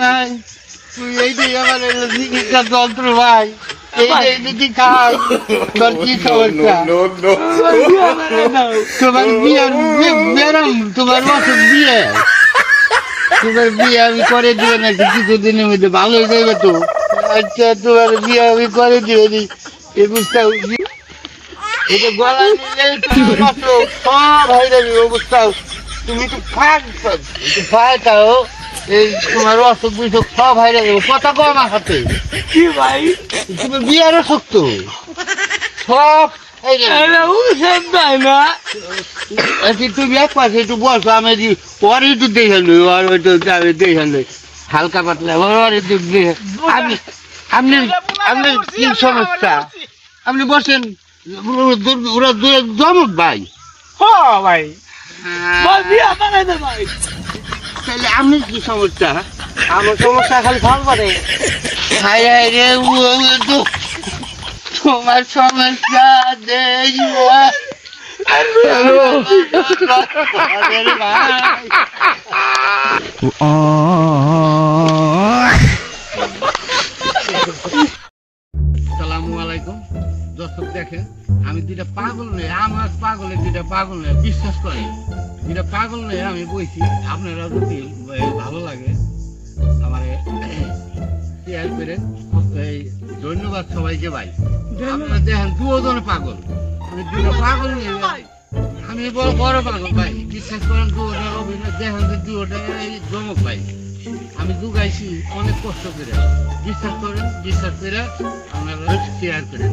ভাই তুই এই দিয়ে আবার এলো চিকিৎসার যন্ত্র ভাই। তোমার বিয়ে তোমার বছর বিয়ে। তোমার বিয়ে আমি করে দিবে নাকি? কিছুদিনের মধ্যে ভালো হয়ে যাবে তো। আচ্ছা তোমার বিয়ে আমি করে দিবে নি। এই বুঝতে এটা গলা নিলে সব হয়ে যাবে অবস্থা। তুমি তো একটু ফাঁকাও এই তোমার অসুখ বিসুখ সব হয়ে যাবে কথা আমার হাতে কি ভাই তুমি সব হয়ে উঠেন তাই না আচ্ছা তুমি এক পাশে একটু বসো আমি ওর একটু দেখে লই ওর একটু দেখে লই হালকা পাতলা ওর একটু দেখে আপনি আপনি আপনার কি সমস্যা আপনি বসেন ওরা দু জমক ভাই হ ভাই তাহলে আপনি কি সমস্যা? আমার সমস্যা খালি করে হায় হায় রে তোমার সমস্যা দেই সালামু আলাইকুম। দর্শক দেখেন আমি দুইটা পাগল নেই আমার পাগলের দুইটা পাগল নেই বিশ্বাস করেন। দুইটা পাগল নয় আমি বইছি আপনারা যদি ভালো লাগে। আমার শেয়ার করে এই ধন্যবাদ সবাইকে ভাই। আপনারা দেখেন দুজন পাগল। আমি দুটো পাগল নই আমি বড় বড় পাগল ভাই বিশ্বাস করেন দুজনের অভিনয় দেখেন যে দুটা এই জমক ভাই। আমি দুগাইছি অনেক কষ্ট করে। বিশ্বাস করেন বিশ্বাস করে আপনারা শেয়ার করেন।